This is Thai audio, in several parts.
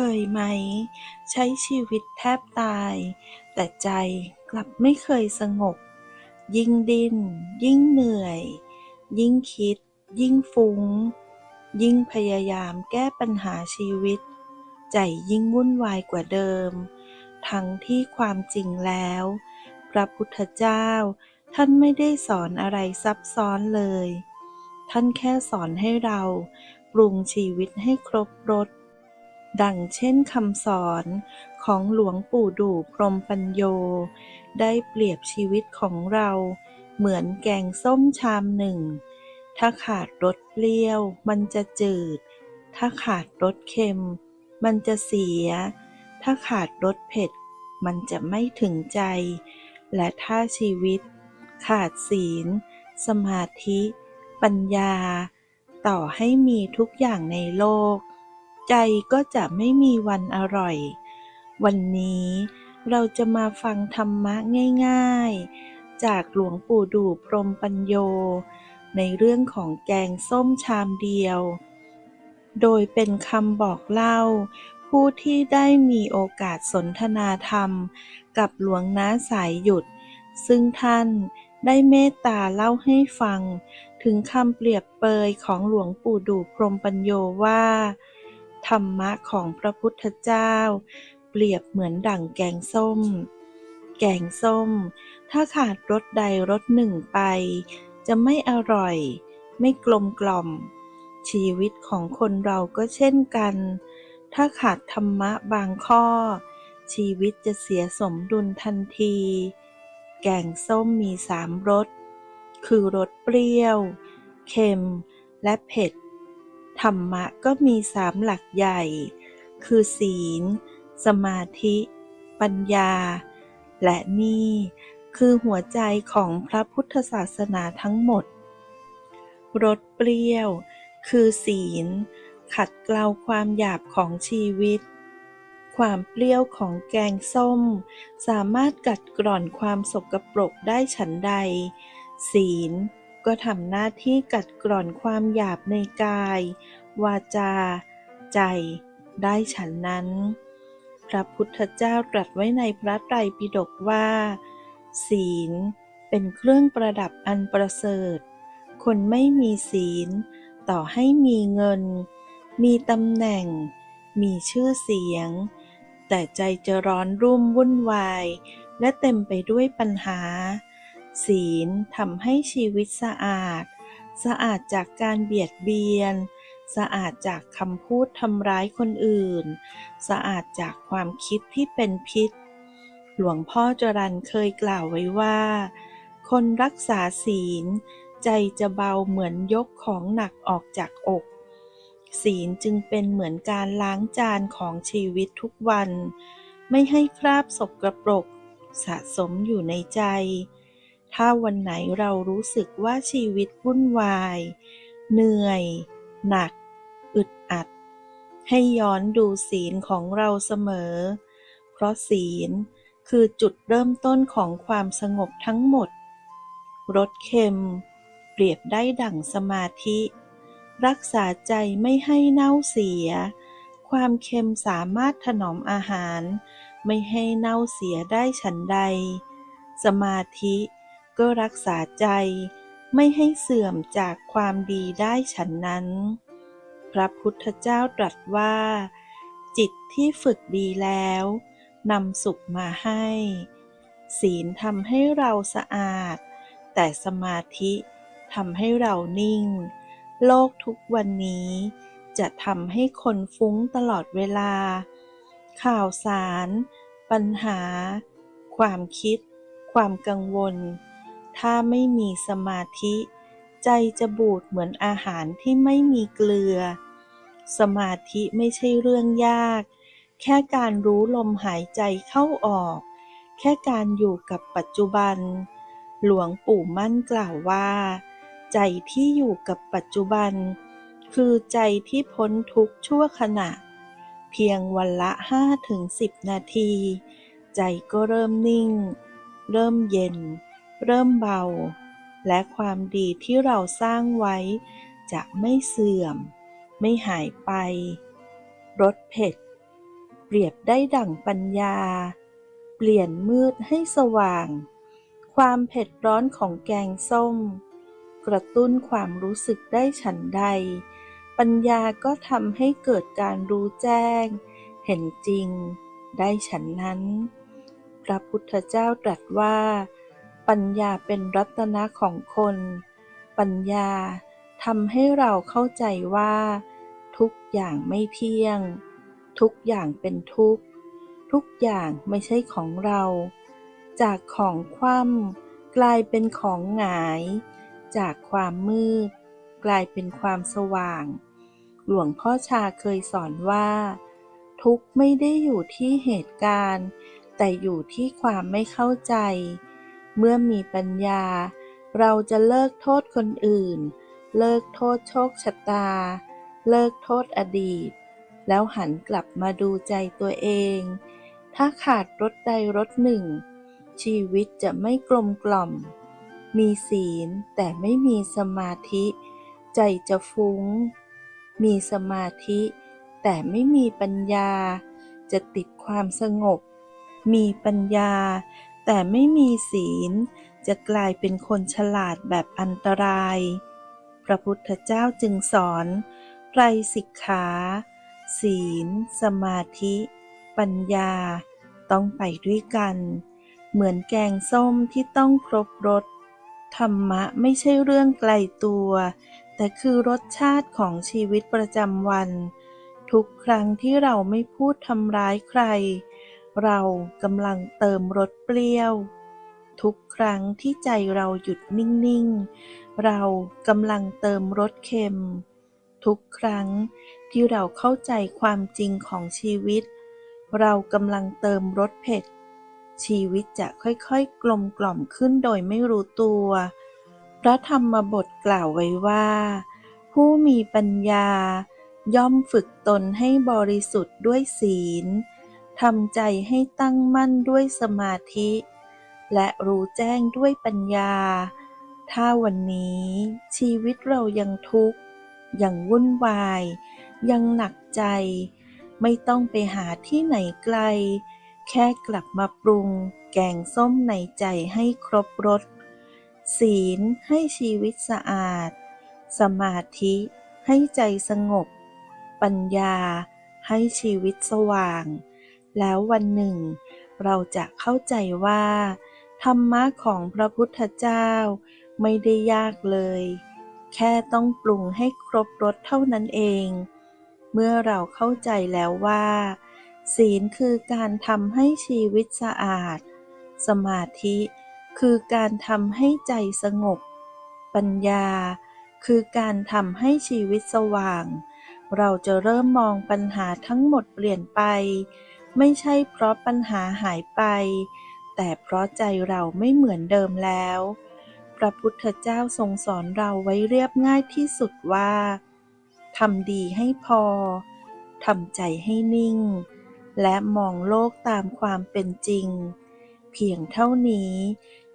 เคยไหม ใช้ชีวิตแทบตาย แต่ใจกลับไม่เคยสงบ ยิ่งดิ้น ยิ่งเหนื่อย ยิ่งคิด ยิ่งฟุ้ง ยิ่งพยายามแก้ปัญหาชีวิต ใจยิ่งวุ่นวายกว่าเดิม ทั้งที่ความจริงแล้ว พระพุทธเจ้า ท่านไม่ได้สอนอะไรซับซ้อนเลย ท่านแค่สอนให้เราปรุงชีวิตให้ครบรส ดังเช่นคำสอนของหลวงปู่ดู่พรหมปัญโย ได้เปรียบชีวิตของเราเหมือนแกงส้มชามหนึ่ง ถ้าขาดรสเปรี้ยว มันจะจืด ถ้าขาดรสเค็ม มันจะเสีย ถ้าขาดรสเผ็ด มันจะไม่ถึงใจ และถ้าชีวิต ขาดศีล สมาธิ ปัญญา ต่อให้มีทุกอย่างในโลก ใจก็จะไม่มีวันอร่อย วันนี้เราจะมาฟังธรรมะง่ายๆ จากหลวงปู่ดูพรมปัญโย ในเรื่องของแกงส้มชามเดียว โดยเป็นคำบอกเล่า ผู้ที่ได้มีโอกาสสนทนาธรรม กับหลวงน้าสายหยุด ซึ่งท่านได้เมตตาเล่าให้ฟัง ถึงคำเปรียบเปยของหลวงปู่ดูพรมปัญโยว่า ธรรมะของพระพุทธเจ้า เปรียบเหมือนดั่งแกงส้ม แกงส้ม ถ้าขาดรสใดรสหนึ่งไป จะไม่อร่อย ไม่กลมกล่อม ชีวิตของคนเราก็เช่นกัน ถ้าขาดธรรมะบางข้อ ชีวิตจะเสียสมดุลทันที แกงส้มมีสามรสคือรสเปรี้ยว เค็ม และเผ็ด ธรรมะก็มีสามหลักใหญ่ คือศีล สมาธิ ปัญญา และนี่คือหัวใจของพระพุทธศาสนาทั้งหมด รสเปรี้ยว คือศีล ขัดเกลาความหยาบของชีวิต ความเปรี้ยวของแกงส้ม สามารถกัดกร่อนความสกปรกได้ฉันใด ศีล ก็ทำหน้าที่กัดกร่อนความหยาบในกาย วาจา ใจได้ฉันนั้น พระพุทธเจ้าตรัสไว้ในพระไตรปิฎกว่า ศีลเป็นเครื่องประดับอันประเสริฐ คนไม่มีศีล ต่อให้มีเงิน มีตำแหน่ง มีชื่อเสียง แต่ใจจะร้อนรุ่มวุ่นวาย และเต็มไปด้วยปัญหา ศีลทำให้ชีวิตสะอาด สะอาดจากการเบียดเบียน สะอาดจากคำพูดทำร้ายคนอื่น สะอาดจากความคิดที่เป็นพิษ หลวงพ่อจรันเคยกล่าวไว้ว่า คนรักษาศีล ใจจะเบาเหมือนยกของหนักออกจากอก ศีลจึงเป็นเหมือนการล้างจานของชีวิตทุกวัน ไม่ให้คราบสกปรก สะสมอยู่ในใจ ถ้าวันไหนเรารู้สึกว่าชีวิตวุ่นวาย เหนื่อย หนัก อึดอัด ให้ย้อนดูศีลของเราเสมอ เพราะศีลคือจุดเริ่มต้นของความสงบทั้งหมด รสเค็ม เปรียบได้ดั่งสมาธิ รักษาใจไม่ให้เน่าเสีย ความเค็มสามารถถนอมอาหาร ไม่ให้เน่าเสียได้ฉันใด สมาธิ ก็รักษาใจไม่ให้เสื่อมจากความดีได้ฉันนั้น พระพุทธเจ้าตรัสว่า จิตที่ฝึกดีแล้วนำสุขมาให้ ศีลทำให้เราสะอาด แต่สมาธิทำให้เรานิ่ง โลกทุกวันนี้จะทำให้คนฟุ้งตลอดเวลา ข่าวสาร ปัญหา ความคิด ความกังวล ถ้าไม่มีสมาธิ ใจจะบูดเหมือนอาหารที่ไม่มีเกลือ สมาธิไม่ใช่เรื่องยาก แค่การรู้ลมหายใจเข้าออก แค่การอยู่กับปัจจุบัน หลวงปู่มั่นกล่าวว่า ใจที่อยู่กับปัจจุบัน คือใจที่พ้นทุกข์ชั่วขณะ เพียงวันละห้าถึงสิบนาที ใจก็เริ่มนิ่ง เริ่มเย็น เริ่มเบา และความดีที่เราสร้างไว้ จะไม่เสื่อม ไม่หายไป รสเผ็ด เปรียบได้ดั่งปัญญา เปลี่ยนมืดให้สว่าง ความเผ็ดร้อนของแกงส้ม กระตุ้นความรู้สึกได้ฉันใด ปัญญาก็ทำให้เกิดการรู้แจ้ง เห็นจริง ได้ฉันนั้น พระพุทธเจ้าตรัสว่า ปัญญาเป็นรัตนะของคน ปัญญาทำให้เราเข้าใจว่า ทุกอย่างไม่เที่ยง ทุกอย่างเป็นทุกข์ ทุกอย่างไม่ใช่ของเรา จากของคว่ำกลายเป็นของหงาย จากความมืด กลายเป็นความสว่าง หลวงพ่อชาเคยสอนว่า ทุกข์ไม่ได้อยู่ที่เหตุการณ์ แต่อยู่ที่ความไม่เข้าใจ เมื่อมีปัญญา เราจะเลิกโทษคนอื่น เลิกโทษโชคชะตา เลิกโทษอดีต แล้วหันกลับมาดูใจตัวเอง ถ้าขาดรสใดรสหนึ่ง ชีวิตจะไม่กลมกล่อม มีศีลแต่ไม่มีสมาธิ ใจจะฟุ้ง มีสมาธิแต่ไม่มีปัญญา จะติดความสงบ มีปัญญา แต่ไม่มีศีลจะกลายเป็นคนฉลาดแบบอันตราย พระพุทธเจ้าจึงสอนไตรสิกขา ศีล สมาธิ ปัญญา ต้องไปด้วยกัน เหมือนแกงส้มที่ต้องครบรสธรรมะไม่ใช่เรื่องไกลตัว แต่คือรสชาติของชีวิตประจำวัน ทุกครั้งที่เราไม่พูดทำร้ายใคร เรากำลังเติมรสเปรี้ยว ทุกครั้งที่ใจเราหยุดนิ่ง ๆ เรากำลังเติมรสเค็ม ทุกครั้งที่เราเข้าใจความจริงของชีวิต เรากำลังเติมรสเผ็ด ชีวิตจะค่อยๆ กลมกล่อมขึ้นโดยไม่รู้ตัว พระธรรมบทกล่าวไว้ว่า ผู้มีปัญญาย่อมฝึกตนให้บริสุทธิ์ด้วยศีล ทำใจให้ตั้งมั่นด้วยสมาธิ และรู้แจ้งด้วยปัญญา ถ้าวันนี้ชีวิตเรายังทุกข์ ยังวุ่นวาย ยังหนักใจ ไม่ต้องไปหาที่ไหนไกล แค่กลับมาปรุง แกงส้มในใจให้ครบรส ศีลให้ชีวิตสะอาด สมาธิให้ใจสงบ ปัญญาให้ชีวิตสว่าง แล้ววันหนึ่ง เราจะเข้าใจว่า ธรรมะของพระพุทธเจ้าไม่ได้ยากเลย แค่ต้องปรุงให้ครบรสเท่านั้นเอง เมื่อเราเข้าใจแล้วว่า ศีลคือการทำให้ชีวิตสะอาด สมาธิคือการทำให้ใจสงบ ปัญญาคือการทำให้ชีวิตสว่าง เราจะเริ่มมองปัญหาทั้งหมดเปลี่ยนไป ไม่ใช่เพราะปัญหาหายไป แต่เพราะใจเราไม่เหมือนเดิมแล้ว พระพุทธเจ้าทรงสอนเราไว้เรียบง่ายที่สุดว่าทำดีให้พอทำใจให้นิ่ง และมองโลกตามความเป็นจริง เพียงเท่านี้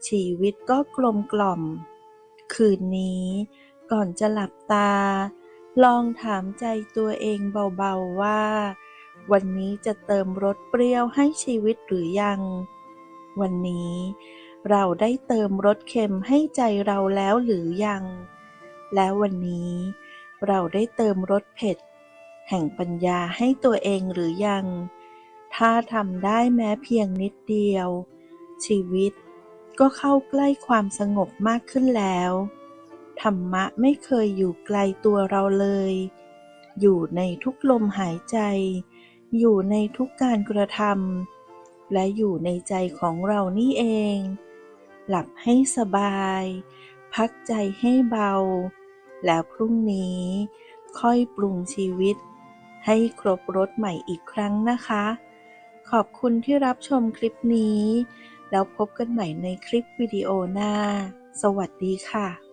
ชีวิตก็กลมกล่อม คืนนี้ก่อนจะหลับตา ลองถามใจตัวเองเบาๆว่า วันนี้จะเติมรสเปรี้ยวให้ชีวิตหรือยัง วันนี้เราได้เติมรสเค็มให้ใจเราแล้วหรือยัง แล้ววันนี้ เราได้เติมรสเผ็ด แห่งปัญญาให้ตัวเองหรือยัง ถ้าทำได้แม้เพียงนิดเดียว ชีวิตก็เข้าใกล้ความสงบมากขึ้นแล้ว ธรรมะไม่เคยอยู่ไกลตัวเราเลย อยู่ในทุกลมหายใจ อยู่ในทุกการกระทำและอยู่ในใจของเรานี่เอง หลับให้สบาย พักใจให้เบา แล้วพรุ่งนี้ค่อยปรุงชีวิต ให้ครบรสใหม่อีกครั้งนะคะ ขอบคุณที่รับชมคลิปนี้ แล้วพบกันใหม่ในคลิปวิดีโอหน้า สวัสดีค่ะ